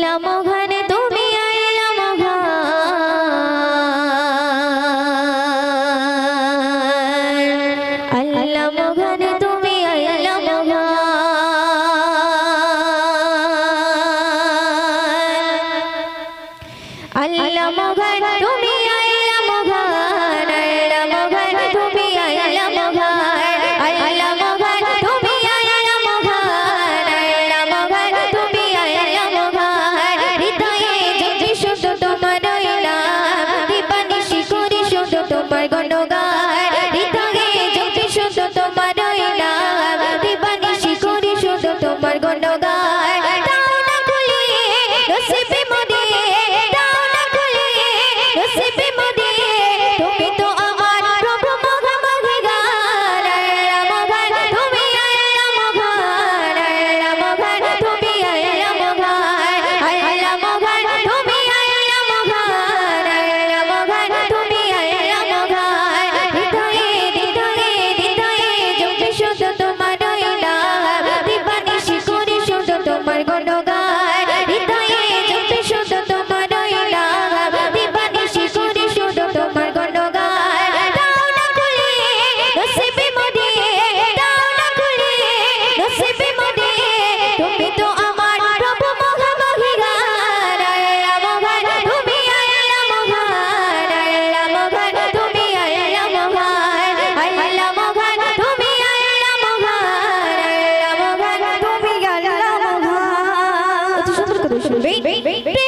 এলাম ঘরে তুমি এলাম আল্লাম ঘরে তুমি এলাম আল্লাম ঘরে তুমি তোমার গণগা wait, wait, wait.